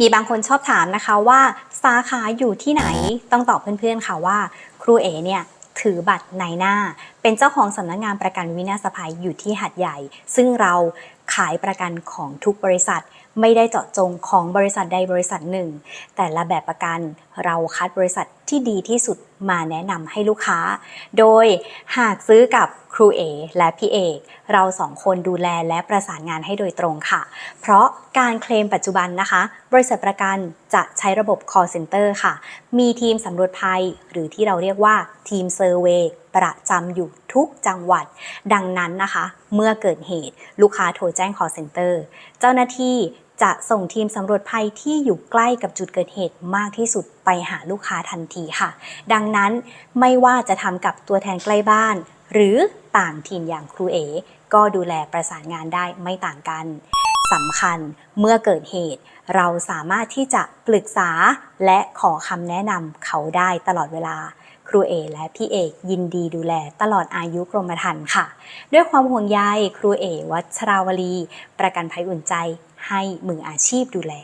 มีบางคนชอบถามนะคะว่าสาขาอยู่ที่ไหนต้องตอบเพื่อนๆค่ะว่า ครูเอเนี่ยถือบัตรในหน้า เป็นเจ้าของสำนักงานประกันวินาศภัยอยู่ที่หัดใหญ่ ซึ่งเราขายประกันของทุกบริษัท ไม่ได้เจาะจงของบริษัทใดบริษัทหนึ่ง แต่ละแบบประกันเราคัดบริษัทที่ดีที่สุดมาแนะนำให้ลูกค้า โดยหากซื้อกับ รูเอและพี่เอกเราสองคนดูแลและประสานงานให้โดยตรงค่ะ เพราะการเคลมปัจจุบันนะคะ บริษัทประกันจะใช้ระบบ call center ค่ะ มีทีมสำรวจภัย หรือที่เราเรียกว่าทีมเซอร์เวยประจำอยู่ทุกจังหวัด ดังนั้นนะคะ เมื่อเกิดเหตุลูกค้าโทรแจ้ง call center เจ้าหน้าที่จะส่งทีมสำรวจภัยที่อยู่ใกล้กับจุดเกิดเหตุมากที่สุดไปหาลูกค้าทันทีค่ะ ดังนั้นไม่ว่าจะทำกับตัวแทนใกล้บ้าน หรือต่างทีมอย่างครูเอก็ดูแลประสานงานได้ไม่ต่างกันสำคัญเมื่อเกิดเหตุ เราสามารถที่จะปรึกษาและขอคำแนะนำเขาได้ตลอดเวลา ครูเอและพี่เอกยินดีดูแลตลอดอายุกรมธรรม์ค่ะ ด้วยความห่วงใยครูเอวัชราวลี ประกันภัยอุ่นใจให้มืออาชีพดูแล